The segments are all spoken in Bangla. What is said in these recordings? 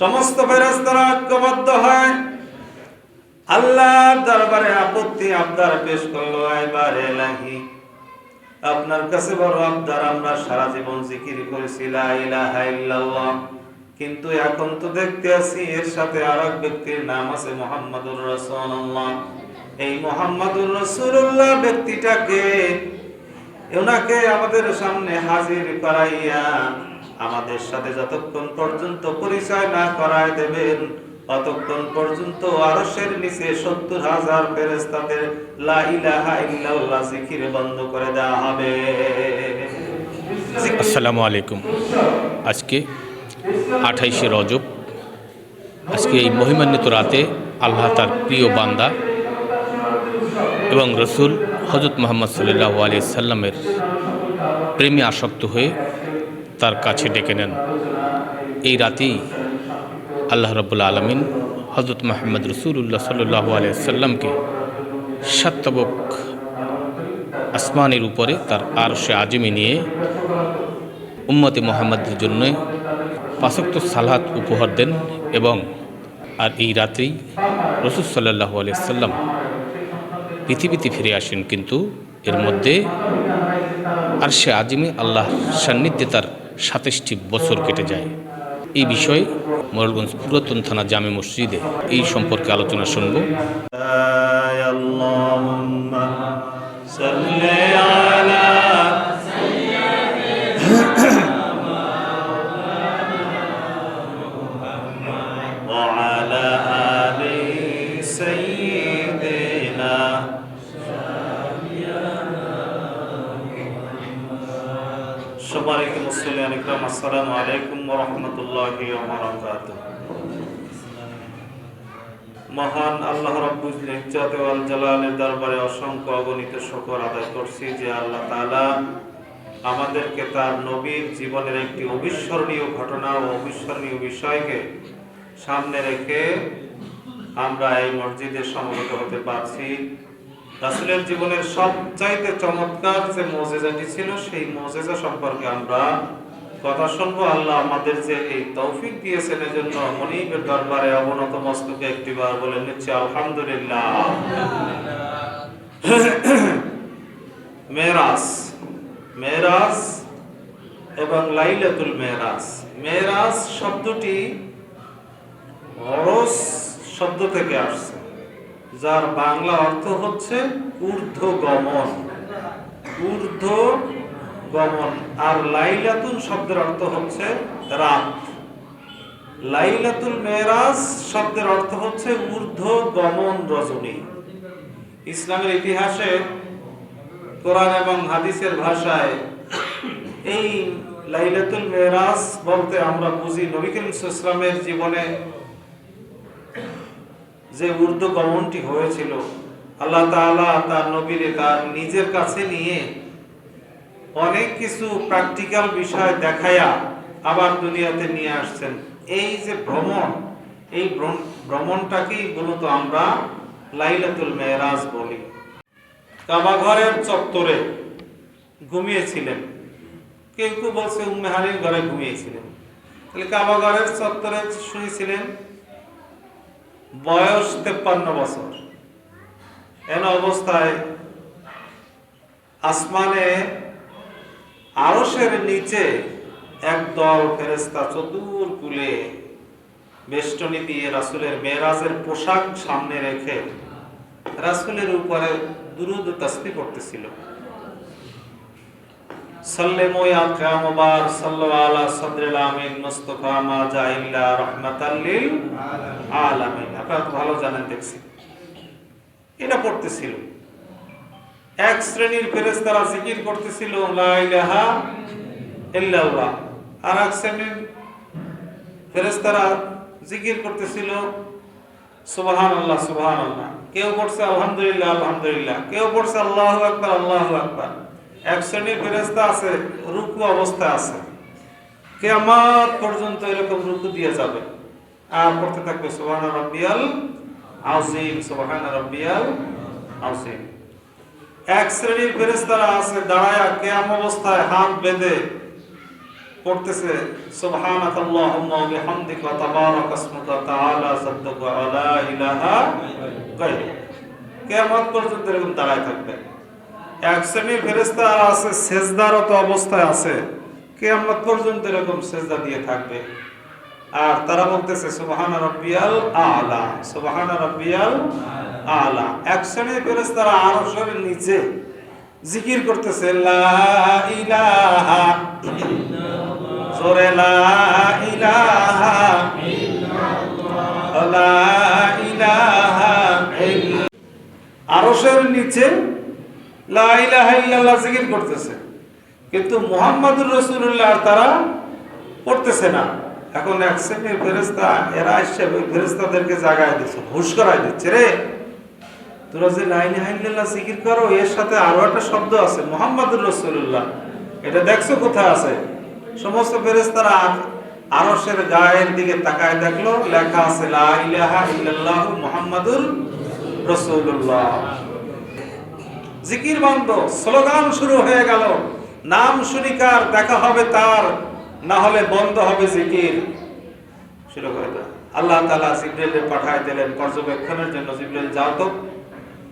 সমস্ত ফেরেস্তারা ঐক্যবদ্ধ হয়। আল্লাহর দরবারে আপত্তি আবদার পেশ করল, এবার এলাহি, আপনার কাছে বড় আবদার, আমরা সারা জীবন জিকির করেছি, লা ইলাহা ইল্লাল্লাহ। কিন্তু এখন তো দেখতে আছি, এর সাথে আর এক ব্যক্তির নাম আছে মোহাম্মদুর রাসূলুল্লাহ। এই মোহাম্মদুর রাসূলুল্লাহ ব্যক্তিটাকে, ওনাকে আমাদের সামনে হাজির করাইয়া আমাদের সাথে যতক্ষণ পর্যন্ত পরিচয় না করায় দেবেন, ততক্ষণ পর্যন্ত আরশের নিচে সত্তর হাজার ফেরেস্তাদের লা ইলাহা ইল্লাল্লাহ জিকির বন্ধ করে দেওয়া হবে। আসসালামু আলাইকুম। আজকে আঠাইশে রজব। আজকে এই মহিমান্বিত রাতে আল্লাহ তার প্রিয় বান্দা এবং রসুল হজরত মোহাম্মদ সাল্লাহ আলি সাল্লামের প্রেমে আসক্ত হয়ে তার কাছে ডেকে নেন। এই রাতেই আল্লাহ রবুল্লা আলমিন হজরত মোহাম্মদ রসুল্লাহ সাল্লাহ আলিয়া সাল্লামকে সাত্তবক আসমানের উপরে তার আর সে আজমে নিয়ে উম্মতে মোহাম্মদের জন্য পাশক্ত সালাত উপহার দেন এবং আর এই রাত্রেই রসুল সাল্লাহ সাল্লাম পৃথিবীতে ফিরে আসেন। কিন্তু এর মধ্যে আর সে আজিমে আল্লাহ সান্নিধ্যে তার সাতাশটি বছর কেটে যায় এই বিষয়ে মোরলগঞ্জ পুরাতন থানা জামে মসজিদে এই সম্পর্কে আলোচনা শুনব اللهم صل على দরবারে অসংখ্য অগণিত শুকর আদায় করছি যে আল্লাহ আমাদেরকে তার নবীর জীবনের একটি অবিস্মরণীয় ঘটনা ও অবিস্মরণীয় বিষয়কে সামনে রেখে আমরা এই মসজিদে সমবেত হতে পারছি। রাসূলের জীবনের সবচাইতে চমৎকার যে মোজেজাটি ছিল, সেই মোজেজা সম্পর্কে আমরা কথা শুনব। আল্লাহ আমাদের যে এই তৌফিক দিয়েছেন, এজন্য মনিবের দরবারে অবনত মস্তকে একটিবার বলে নিচ্ছে, আলহামদুলিল্লাহ। মেরাজ মেরাজ এবং লাইলাতুল মেরাজ। মেরাজ শব্দটি অরস শব্দ থেকে আসছে। যার বাংলা অর্থ হচ্ছে ঊর্ধ্ব গমন ঊর্ধ্ব গমন আর লাইলাতুল শব্দের অর্থ হচ্ছে রাত। লাইলাতুল মেরাজ শব্দের অর্থ হচ্ছে ঊর্ধ্ব গমন রজনী। ইসলামের ইতিহাসে, কোরআন এবং হাদিসের ভাষায় এই লাইলাতুল মেরাজ বলতে আমরা বুঝি নবী করিম ইসলামের জীবনে যে ঊর্ধ্ব গমনটি হয়েছিল, আল্লাহ তাআলা তার নবীরে তার নিজের কাছে নিয়ে অনেক কিছু প্র্যাকটিক্যাল বিষয় দেখায়া আবার দুনিয়াতে নিয়ে আসছেন। এই যে ভ্রমণ, এই ভ্রম- ভ্রমণটাকেই মূলত আমরা লাইলাতুল মেরাজ বলি। কাবা ঘরের চত্বরে ঘুমিয়েছিলেন। কেউ কেউ বলছে উম্মেহানির ঘরে ঘুমিয়েছিলেন। তাহলে কাবা ঘরের চত্বরে শুয়েছিলেন। বয়স তেপ্পান্ন বছর। এন অবস্থায় আসমানে আরশের নিচে একদল ফেরেস্তা চতুর কুলে বেষ্টনী দিয়ে রাসুলের মেরাজের পোশাক সামনে রেখে রাসুলের উপরে দুরুদ তসবি করতেছিল সাল্লেমু ইয়া মুস্তাফা মা রাহমাতাল লিল আলামিন। আপনারা ভালো জানেন দেখছি। এটা পড়তেছিল। এক শ্রেণির ফেরেশতারা জিকির করতেছিল, লা ইলাহা ইল্লাল্লাহ। আর এক শ্রেণির ফেরেশতারা জিকির করতেছিল, সুবহানাল্লাহ সুবহানাল্লাহ। কেউ পড়ছে আলহামদুলিল্লাহ আলহামদুলিল্লাহ। কেউ পড়ছে আল্লাহু আকবার আল্লাহু আকবার। এক শ্রেণির ফেরেশতা আছে, রুকু অবস্থায় আছে। কিয়ামত পর্যন্ত এরকম রুকু দিয়ে যাবে। আর পড়তে থাকবে, সুবহান রাব্বিয়াল আযীম, সুবহান রাব্বিয়াল আযীম। এক শ্রেণির ফেরেশতারা আছে, দাঁড়ায়া কিয়াম অবস্থায় হাত বেঁধে পড়তেছে সুবহানাক আল্লাহুম্মা ওয়া বিহামদিকা কিয়ামত পর্যন্ত এরকম দাঁড়ায় থাকবে। এক শ্রেণির ফেরেশতা আছে সেজদারত অবস্থায় আছে। কিয়ামত পর্যন্ত এরকম সেজদা দিয়ে থাকবে। আর তারা বলতেছে, সুবহান রাব্বিয়াল আলা, সুবহান রব্বিয়াল আলা। এক শ্রেণির ফেরেশতারা আরশের নিচে জিকির করতেছে, লা ইলাহা লা ইলাহা আরশের নিচে লা ইলাহা জিকির করতেছে। কিন্তু মুহাম্মাদুর রাসূলুল্লাহ তারা পড়তেছে না। এখন এক শ্রেণির ফেরেশতা, এরা এসে ওই ফেরেশতাদেরকে জাগায় দিচ্ছে, হুশ করায় দিচ্ছে রে। তোরা যে লা ইলাহা ইল্লাল্লাহ জিকির করো, এর সাথে আরও একটা শব্দ আছে, মুহাম্মাদুর রাসূলুল্লাহ। এটা দেখছ কোথায় আছে? সমস্ত ফেরেশতারা আরশের গায়ের দিকে তাকায় দেখল, লেখা আছে লা ইলাহা ইল্লাল্লাহ মুহাম্মাদুর রাসূলুল্লাহ। জিকির বন্ধ, স্লোগান শুরু হয়ে গেল। নাম শুনিকার দেখা হবে তার, না হলে বন্ধ হবে জিকির। শুরু করে দাও। আল্লাহ তালা জিব্রাইলকে পাঠায় দিলেন পর্যবেক্ষণের জন্য। জিব্রাইল, যাও তো।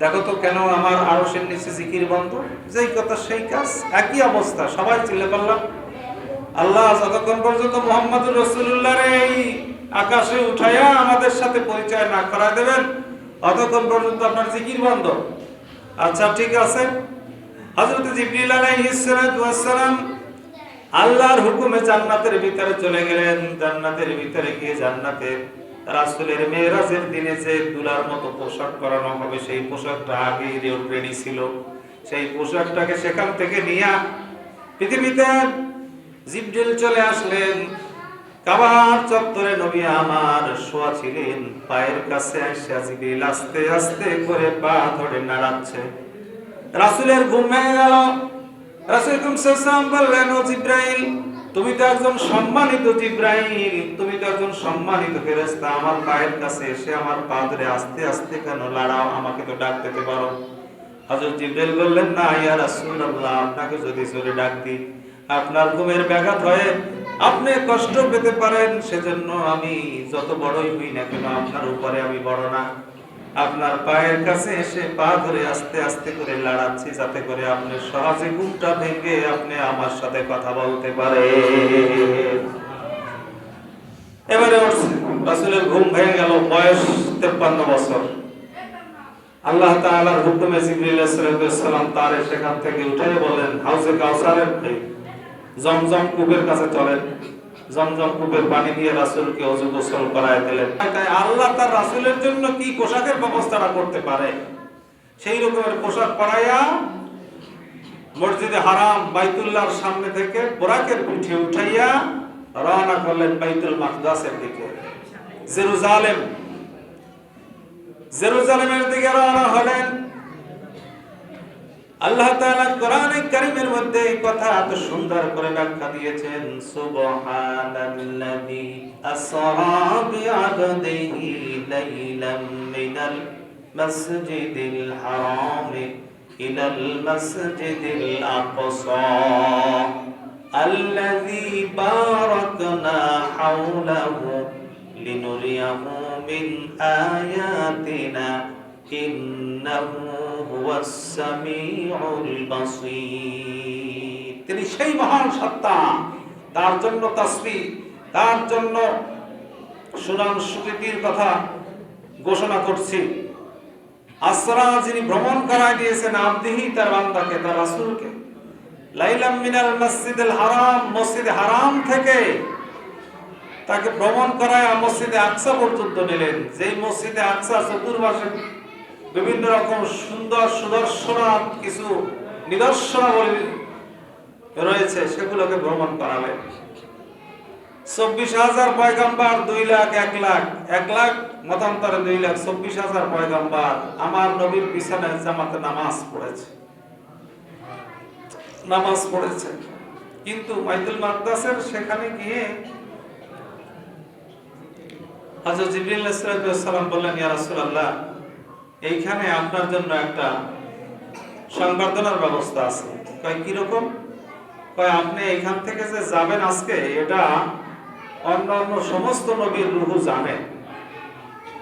দেখো তো কেন আমার আরশের নিচে জিকির বন্ধ? যেই কথা, সেই কাজ, একই অবস্থা, সবাই চিল্লে পারলাম আল্লাহ যতক্ষণ পর্যন্ত মোহাম্মদুর রসুল্লাহর এই আকাশে উঠাইয়া আমাদের সাথে পরিচয় না করায় দেবেন, ততক্ষণ পর্যন্ত আপনার জিকির বন্ধ। আচ্ছা ঠিক আছে। হযরত জিবরিল আলাইহিস সালাতু ওয়াস আল্লাহর হুকুমে জান্নাতের ভিতরে চলে গেলেন। জান্নাতের ভিতরে গিয়ে জান্নাতে রাসূলের মেরাজের দিনে যে দুলার মতো পোশাক পরানো হবে, সেই পোশাকটা আগেই রেডি ছিল। সেই পোশাকটাকে সেখান থেকে নিয়ে পৃথিবীতে জিবরিল চলে আসলেন। কাবার চত্বরে নবী আমার শোয়া ছিলেন। পায়ের কাছে এসে জিবরিল আস্তে আস্তে করে পা ধরে নাড়াচ্ছে। রাসূলের ঘুম ভেঙে গেল। রাসূল সাল্লাল্লাহু বললেন, ও জিব্রাইল, তুমি তো একজন সম্মানিত জিব্রাইল, তুমি তো একজন সম্মানিত ফেরেশতা। আমার পায়ের কাছে এসে আমার পা ধরে আস্তে আস্তে কেন লাড়াও আমাকে তো ডাক দিতে পারো। হযরত জিব্রাইল বললেন, না, ইয়া রাসূলুল্লাহ, আপনাকে যদি জোরে ডাক দিই, আপনার ঘুমের ব্যাঘাত হয়ে আপনি কষ্ট পেতে পারেন, সেজন্য আমি যত বড়ই হই না কেন, আপনার উপরে আমি বড় না। আপনার পায়ের কাছে এসে পা ধরে আস্তে আস্তে করে লাড়াচ্ছি, যাতে করে আপনি সহজে ঘুমটা ভেঙে আপনি আমার সাথে কথা বলতে পারে এবারে রাসূলের ঘুম ভেঙে গেল, বয়স তেপ্পান্ন বছর। আল্লাহ তাআলার হুকুমে জিবরিল আলাইহিস সালাম তার সেখান থেকে উঠে বলেন হাউজে কাউসারের জমজম কূপের কাছে চলেন জমজম কূপের পানি দিয়ে রাসূলকে ওযু গোসল করায় দিলেন। তাই আল্লাহ তার রাসূলের জন্য কি পোশাকের ব্যবস্থাটা করতে পারে? সেই রকমের পোশাক পরাইয়া মসজিদে হারাম বাইতুল্লাহর সামনে থেকে বোরাকের পিঠে উঠাইয়া রওনা করলেন বাইতুল মাকদাসের দিকে। জেরুজালেম। জেরুজালেমের দিকে রওনা হলেন আল্লাহ তাআলা কোরআনে কারীমের মধ্যে এই কথা এত সুন্দর করে ব্যাখ্যা দিয়েছেন সুবহানাল্লাযী আসরা বিআবদিহি লাইলাম মিনাল মাসজিদিল হারাম ইলাল মাসজিদিল আকসা الذي باركنا حوله لنريه من آياتنا তিনি সেই মহান সত্তা, তার জন্য তসবি তার জন্য সুনাম সুকৃতির কথা ঘোষণা করছি। আসরা যিনি ভ্রমণ করায় দিয়েছেন আবদিহি, তার বান্দাকে, তার রাসুলকে। লাইলাম মিনাল মসজিদ হারাম মসজিদ হারাম থেকে তাকে ভ্রমণ করায় মসজিদে আকসা পর্যন্ত নিলেন। যেই মসজিদে আকসা চতুর্মাসে বিভিন্ন রকম সুন্দর সুদর্শন কিছু নিদর্শনাবলী রয়েছে, সেগুলোকে ভ্রমণ করালেন চব্বিশ হাজার পয়গাম্বার, দুই লাখ, এক লাখ এক লাখ মতান্তরে দুই লাখ, চব্বিশ হাজার পয়গাম্বার আমার নবীর বিছানায় জামাতে নামাজ পড়েছে। নামাজ পড়েছে। কিন্তু মাইদুল মাকদাসের সেখানে গিয়ে হযরত জিবরিল আলাইহিস সালাম বললেন, ইয়া রাসূলুল্লাহ এইখানে আপনার জন্য একটা সংবর্ধনার ব্যবস্থা আছে। কয়, কি রকম? কয়, আপনি এখান থেকে যে যাবেন আজকে, এটা অন্য অন্য সমস্ত নবীর রুহু জানে।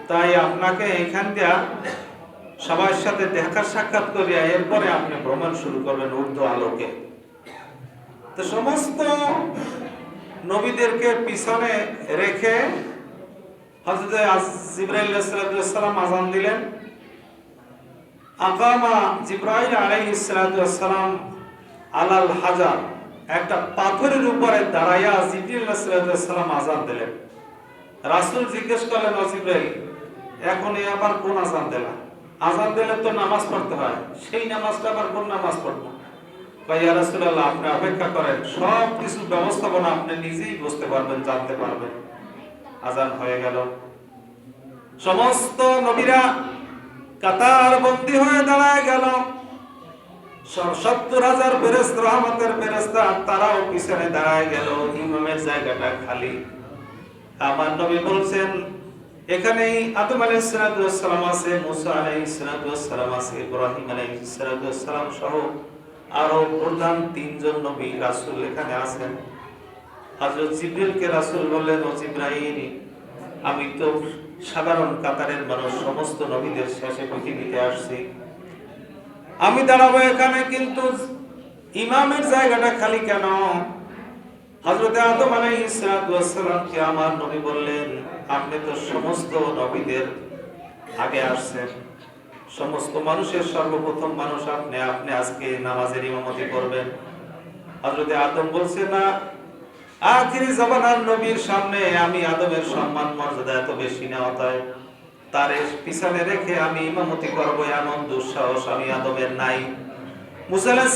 তাই আপনাকে এখান দিয়া সবার সাথে দেখা সাক্ষাৎ করিয়া এরপরে আপনি ভ্রমণ শুরু করবেন উর্দু আলোকে। তো সমস্ত নবীদেরকে পিছনে রেখে হজরত জিব্রাইল সালাম আজান দিলেন। আকামা জিব্রাইল আলাইহিস সালাম আলাল হাজার, একটা পাথরের উপরে দাঁড়াইয়া জিব্রাইল সালাম আজান দিলেন। রাসূল জিজ্ঞেস করলেন, ও জিব্রাইল এখন এ আবার কোন আজান দিলা? আজান দিলে তো নামাজ পড়তে হয়, সেই নামাজটা আবার কোন নামাজ পড়ব? ভাই ইয়া রাসূলুল্লাহ, আপনি অপেক্ষা করেন, সব কিছু ব্যবস্থাপনা আপনি নিজেই বুঝতে পারবেন, জানতে পারবেন। আজান হয়ে গেল। সমস্ত নবীরা কাতার বন্দী হয়ে দাঁড়ায় গেল। সত্তর হাজার ফেরেস্ত রহমতের ফেরেস্তা তারাও পিছনে দাঁড়ায় গেল। ইমামের জায়গাটা খালি। আমার নবী বলছেন, এখানেই আদম আলাইহিস সালাম আছে, মুসা আলাইহিস সালাম আছে, ইব্রাহিম আলাইহিস সালাম সহ আরও প্রধান তিনজন নবী রাসূল এখানে আছেন। হযরত জিবরিলকে রাসূল বললেন, ও জিবরাইল আমি তো সাধারণ কাতারের মানুষ, সমস্ত নবীদের শেষে পৃথিবীতে আসছি। আমি দাঁড়াবো এখানে কিন্তু ইমামের জায়গাটা খালি কেন? আমার নবী বললেন, আপনি তো সমস্ত নবীদের আগে আসছেন। সমস্ত মানুষের সর্বপ্রথম মানুষ আপনি। আপনি আজকে নামাজের ইমামতি করবেন। হযরত আদম বলছে, না আখিরি জামানার নবীর সামনে আমি আদমের সম্মান, মর্যাদা এত বেশি না অতএব তার পিছনে রেখে আমি ইমামতি করব, এমন দুঃসাহস আমি আদমের নাই। মুসা আলাইহিস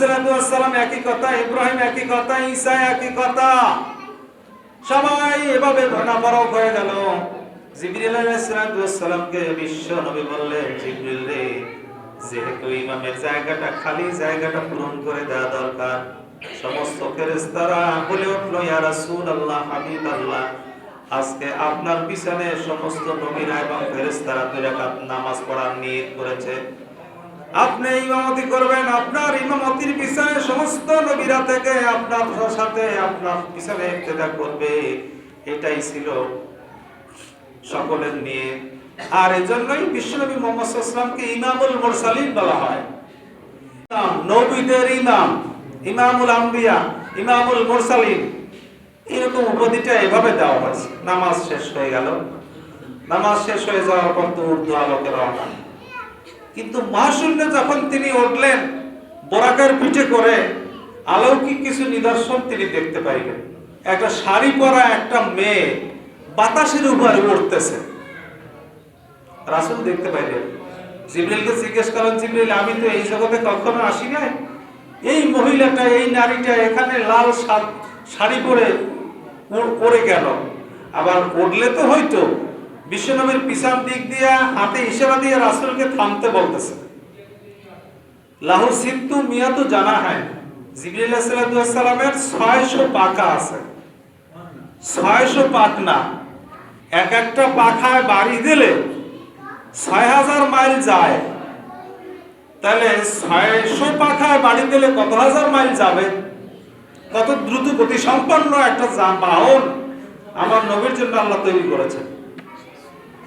সালাম একই কথা, ইব্রাহিম একই কথা, ঈসা একই কথা। সবাই এভাবে ঘটনাপরক হয়ে গেল। জিবরিল আলাইহিস সালামকে বিশ্ব নবী বললেন, জিবরিল যেহেতু ইমামের জায়গাটা খালি, জায়গাটা পূরণ করে দেওয়া দরকার। সমস্ত ফেরেশতারা বলে উঠল, ইয়া রাসূলুল্লাহ, হাবিবাল্লাহ, আজকে আপনার পিছনে সমস্ত নবীরা এবং ফেরেশতারা দুই রাকাত নামাজ পড়ার নিয়ত করেছে। আপনি ইমামতি করবেন, আপনার ইমামতির পিছনে সমস্ত নবীরা থেকে আপনার সাথে আপনার পিছনে ইক্তেদা করবে। এটাই ছিল সকলের নিয়ে আর এজন্যই বিশ্বনবী মোহাম্মদ সাল্লামকে ইমামুল মুরসালিন বলা হয়। ইমাম, নবীদের ইমাম ইমামুল আম্বিয়া ইমামুল মুরসালিন এরকম উপাধিটা এভাবে দেওয়া হয়েছে। নামাজ শেষ হয়ে গেল। নামাজ শেষ হয়ে যাওয়ার পর তো উর্দু আলোকে রওনা। কিন্তু মহাশূন্য যখন তিনি উঠলেন বোরাকের পিঠে করে অলৌকিক কিছু নিদর্শন তিনি দেখতে পাইলেন। একটা শাড়ি পরা একটা মেয়ে বাতাসের উপরে উঠতেছে। রাসূল দেখতে পাইলেন জিবরিলকে জিজ্ঞেস করলেন, জিবরিল, আমি তো এই জগতে কখনো আসি নাই? এই মহিলাটা, এই নারীটা এখানে লাল শাড়ি পরে পরে গেল। আবার উঠলে তো হয়তো বিশ্বনবীর পিছন দিক দিয়ে হাতে ইশারা দিয়ে রাসুলকে থামতে বলতেছে। লাহু সিদ্ধু মিয়া তো জানা হয় জিবরিল সালামের 600 পাকা আছে। 600 পাক না এক একটা পাখায় বাড়ি দিলে 6000 মাইল যায়। তাহলে 600 পাখায় বাড়ি দিলে কত হাজার মাইল যাবে? কত দ্রুত গতি সম্পন্ন একটা বাহন আমার নবীর জন্য আল্লাহ তৈরি করেছেন।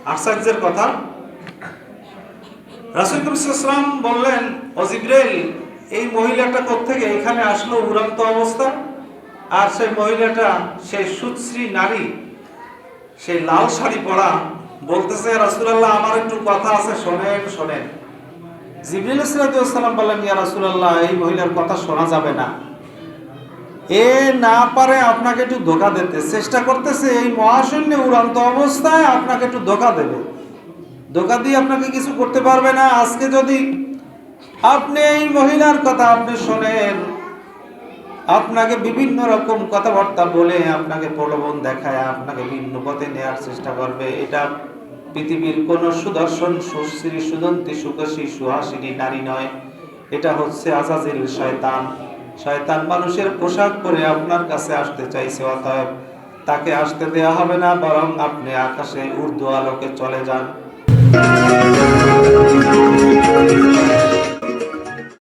আশ্চর্যের কথা। রাসুল ইসলাম বললেন অজিব্রেল এই মহিলাটা কোথেকে এখানে আসলো উড়ন্ত অবস্থা। আর সেই মহিলাটা, সেই সুশ্রী নারী, সেই লাল শাড়ি পরা বলতেছে, রাসূলুল্লাহ, আমার একটু কথা আছে, শোনেন শোনেন। জিবরিল সাল্লাম বললেন, ইয়া রাসূলুল্লাহ, এই মহিলার কথা শোনা যাবে না। এ না পারে আপনাকে একটু ধোকা দিতে। চেষ্টা করতেছে, এই মহাশূন্যে উড়ান্ত অবস্থায় আপনাকে একটু ধোকা দেবে। ধোকা দিয়ে আপনাকে কিছু করতে পারবে না। আজকে যদি আপনি এই মহিলার কথা আপনি শোনেন, আপনাকে বিভিন্ন রকম কথাবার্তা বলে আপনাকে প্রলোভন দেখায়, আপনাকে ভিন্ন পথে নেওয়ার চেষ্টা করবে। এটা পৃথিবীর কোন সুদর্শন সুশ্রী সুদন্তী সুকসী সুহাসিনী নারী নয়। এটা হচ্ছে আজাজিল শয়তান। শয়তান মানুষের পোশাক পরে আপনার কাছে আসতে চাইছে, অতএব তাকে আসতে দেওয়া হবে না, বরং আপনি আকাশে উর্দু আলোকে চলে যান।